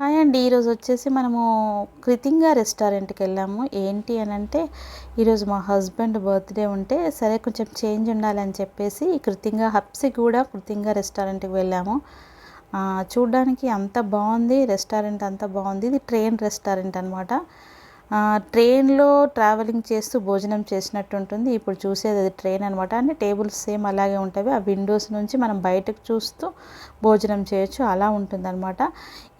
Hi అండి. ఈరోజు వచ్చేసి మనము కృతింగా రెస్టారెంట్కి వెళ్ళాము. ఏంటి అని అంటే ఈరోజు మా హస్బెండ్ బర్త్డే ఉంటే సరే కొంచెం చేంజ్ ఉండాలని చెప్పేసి కృతింగా హబ్సి కూడా కృతింగా రెస్టారెంట్కి వెళ్ళాము. చూడడానికి చూడ్డానికి అంత బాగుంది రెస్టారెంట్ అంత బాగుంది. ఇది ట్రైన్ రెస్టారెంట్ అనమాట ట్రైన్లో ట్రావెలింగ్ చేస్తూ భోజనం చేసినట్టు ఉంటుంది. ఇప్పుడు చూసేది అది ట్రైన్ అనమాట అన్ని టేబుల్స్ సేమ్ అలాగే ఉంటాయి. ఆ విండోస్ నుంచి మనం బయటకు చూస్తూ భోజనం చేయొచ్చు. అలా ఉంటుందన్నమాట.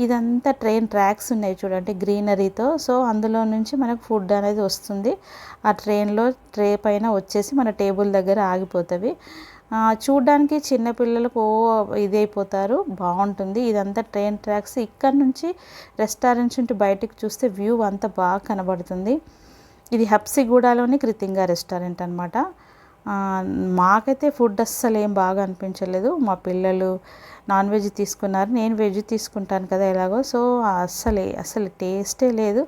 ఇదంతా ట్రైన్ ట్రాక్స్ ఉన్నాయి చూడండి గ్రీనరీతో. సో అందులో నుంచి మనకు ఫుడ్ అనేది వస్తుంది. ఆ ట్రైన్లో ట్రే పైన వచ్చేసి మన టేబుల్ దగ్గర ఆగిపోతుంది. చూడ్డానికి చిన్నపిల్లలకు ఇది ఇదైపోతారు. బాగుంటుంది. ఇదంతా ట్రైన్ ట్రాక్స్. ఇక్కడ నుంచి రెస్టారెంట్స్ నుండి బయటకు చూస్తే వ్యూ అంతా బాగా కనబడుతుంది. ఇది హప్సిగూడలోని కృతింగా రెస్టారెంట్ అనమాట మాకైతే ఫుడ్ అస్సలు ఏం బాగా అనిపించలేదు. మా పిల్లలు నాన్ వెజ్ తీసుకున్నారు. నేను వెజ్ తీసుకుంటాను కదా ఎలాగో. సో అస్సలే అసలు టేస్టే లేదు.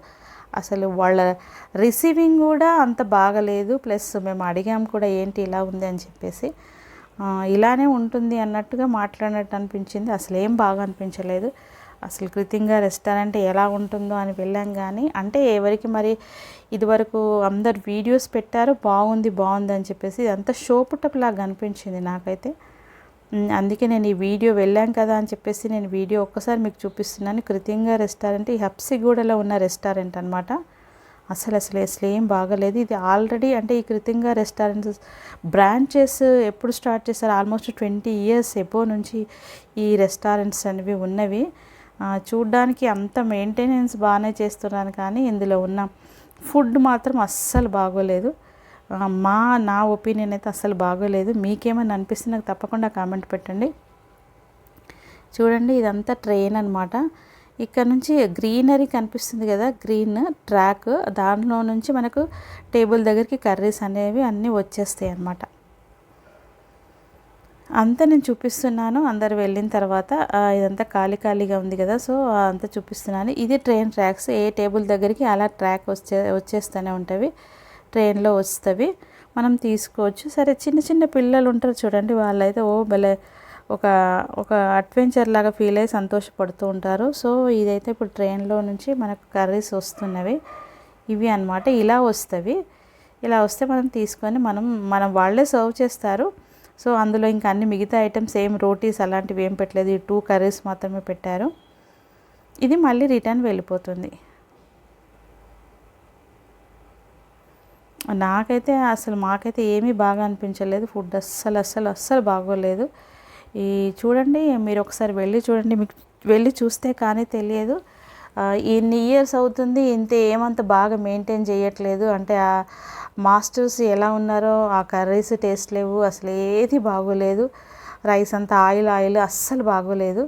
అసలు వాళ్ళ రిసీవింగ్ కూడా అంత బాగలేదు. ప్లస్ మేము అడిగాం కూడా ఏంటి ఇలా ఉంది అని చెప్పేసి. ఇలానే ఉంటుంది అన్నట్టుగా మాట్లాడినట్టు అనిపించింది. అసలు ఏం బాగా అనిపించలేదు. అసలు కృతింగా రెస్టారెంట్ ఎలా ఉంటుందో అని వెళ్ళాం కానీ అంటే ఎవరికి మరి ఇదివరకు అందరు వీడియోస్ పెట్టారు బాగుంది బాగుంది అని చెప్పేసి ఇదంతా షోపుటప్లాగా లాగా అనిపించింది నాకైతే. అందుకే నేను ఈ వీడియో వెళ్ళాం కదా అని చెప్పేసి నేను వీడియో ఒక్కసారి మీకు చూపిస్తున్నాను. కృతింగా రెస్టారెంట్ ఈ హబ్సిగూడలో ఉన్న రెస్టారెంట్ అనమాట అసలు అసలు అసలు ఏం బాగలేదు. ఇది ఆల్రెడీ అంటే ఈ కృతంగా రెస్టారెంట్స్ బ్రాంచెస్ ఎప్పుడు స్టార్ట్ చేశారు? ఆల్మోస్ట్ ట్వంటీ ఇయర్స్ ఎబో నుంచి ఈ రెస్టారెంట్స్ అనేవి ఉన్నవి. చూడ్డానికి అంత మెయింటెనెన్స్ బాగానే చేస్తున్నాను కానీ ఇందులో ఉన్న ఫుడ్ మాత్రం అస్సలు బాగోలేదు. మా నా ఒపీనియన్ అయితే అస్సలు బాగోలేదు. మీకేమైనా అనిపిస్తే నాకు తప్పకుండా కామెంట్ పెట్టండి. చూడండి ఇదంతా ట్రైన్ అనమాట ఇక్కడ నుంచి గ్రీనరీ కనిపిస్తుంది కదా గ్రీన్ ట్రాక్. దానిలో నుంచి మనకు టేబుల్ దగ్గరికి కర్రీస్ అనేవి అన్నీ వచ్చేస్తాయి అన్నమాట. అంతా నేను చూపిస్తున్నాను అందరు వెళ్ళిన తర్వాత ఇదంతా ఖాళీ ఖాళీగా ఉంది కదా సో అంతా చూపిస్తున్నాను. ఇది ట్రైన్ ట్రాక్స్ ఏ టేబుల్ దగ్గరికి అలా ట్రాక్ వచ్చే వచ్చేస్తూనే ఉంటుంది ట్రైన్లో వస్తవి. మనం తీసుకోవచ్చు. సరే చిన్న చిన్న పిల్లలు ఉంటారు చూడండి వాళ్ళైతే ఓ భలే ఒక ఒక అడ్వెంచర్ లాగా ఫీల్ అయ్యి సంతోషపడుతూ ఉంటారు. సో ఇదైతే ఇప్పుడు ట్రైన్లో నుంచి మనకు కర్రీస్ వస్తున్నవి. ఇవి అన్నమాట. ఇలా వస్తవి. ఇలా వస్తే మనం తీసుకొని మనం మనం వాళ్ళే సర్వ్ చేస్తారు. సో అందులో ఇంకా అన్ని మిగతా ఐటమ్స్ ఏం రోటీస్ అలాంటివి ఏం పెట్టలేదు. ఈ టూ కర్రీస్ మాత్రమే పెట్టారు. ఇది మళ్ళీ రిటర్న్ వెళ్ళిపోతుంది. నాకైతే అసలు మాకైతే ఏమీ బాగా అనిపించలేదు. ఫుడ్ అస్సలు అస్సలు అస్సలు బాగోలేదు. ఈ చూడండి మీరు ఒకసారి వెళ్ళి చూడండి. మీకు వెళ్ళి చూస్తే కానీ తెలియదు. ఇన్ని ఇయర్స్ అవుతుంది. ఇంత ఏమంత బాగా మెయింటైన్ చేయట్లేదు. అంటే ఆ మాస్టర్స్ ఎలా ఉన్నారో ఆ కర్రీస్ టేస్ట్ లేవు. అసలు ఏది బాగోలేదు. రైస్ అంతా ఆయిల్ ఆయిల్ అస్సలు బాగోలేదు.